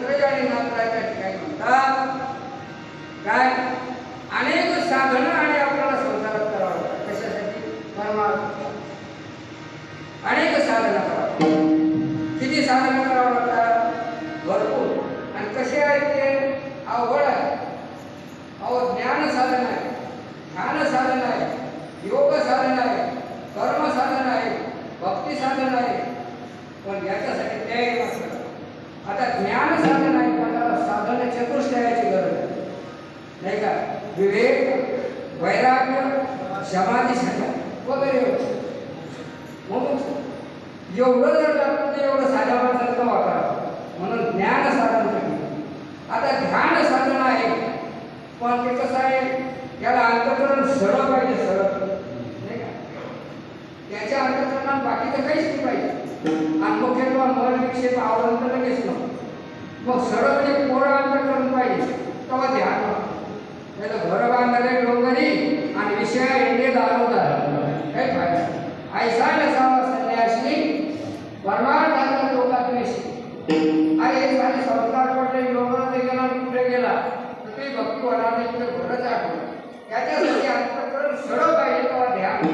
त्रय आणि नात्राच्या ठिकाणी म्हणतात. काय? अनेक साधनं आणि आपल्याला संसारात करावं लागतात. कशासाठी? परमार्थ. अनेक साधनं करावं किती साधनं करावं लागतात? भरपूर. आणि कसे आहे ते? अवघड आहे अहो ज्ञान साधन आहे. ध्यान साधन आहे. योग साधन आहे. कर्म साधन आहे. भक्ती साधन आहे. पण याच्यासाठी त्याग आता ज्ञान साधन आहे पण त्याला साधन चतुष्टयाची गरज आहे नाही का? विवेक वैराग्य समाधी साधन वगैरे म्हणून एवढं जर आपण ते एवढं साध्या माणसाचं वापरा म्हणून ज्ञान साधन आता ध्यान साधन आहे पण ते कसं आहे? याला अंतकरण सरळ पाहिजे सरळ. नाही का? त्याच्या अंतकरणात बाकीचं काहीच नाही पाहिजे आणि मग किंवा मन विक्षेप मग सरळ म्हणजे पाहिजे तेव्हा ध्यान व्हावं. नाही तर घर बांधले डोंगरी आणि विषय इंडे दारोदार हे पाहिजे ऐसा नसावा संन्यासी परमार्थाचा लोकात अरे हे झाले संस्कार पडले डोंगरात गेला आणि कुठे गेला? तर ते भक्त होणार नाही कुठे घरच आठवलं त्याच्यासाठी अंतकरण सरळ पाहिजे तेव्हा ध्यान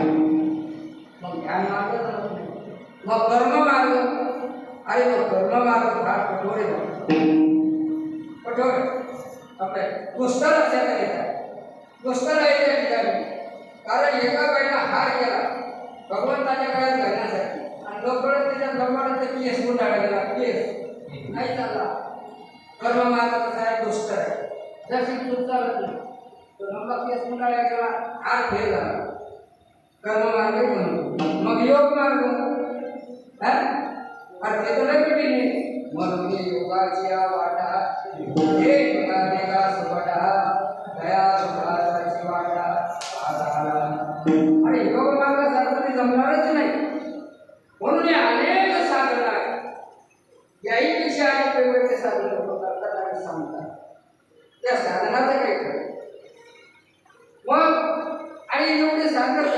मग ध्यान लागलं मग कर्म कठोर आहे बाबा. कठोर आहे. आपले दुष्ट लक्षात येतात आहे त्या ठिकाणी कारण एका बाईला हार केला भगवंताच्या काळात घालण्यासाठी आणि लोकांना त्याच्या जमान्याचा केस गुंडाळा गेला केस नाही चालला कर्म मार्ग कसा आहे दुष्ट आहे जशी तर लंबा केस गुंडाळा गेला हार फेल झाला कर्म मार्ग म्हणून मग योग मार्ग हा? अरे ते तर नाही पिढी मग मी योगाची या वाटा हे योगाने का सुवाटा दया वाटा आधारा। आणि योग मार्गासारखं ते जमणारच नाही. म्हणून हे अनेक साधन आहेत. याहीपेक्षा अनेक वेगवेगळे साधन लोक करतात आणि सांगतात. त्या साधनाचं नाही. मग आणि एवढे साधन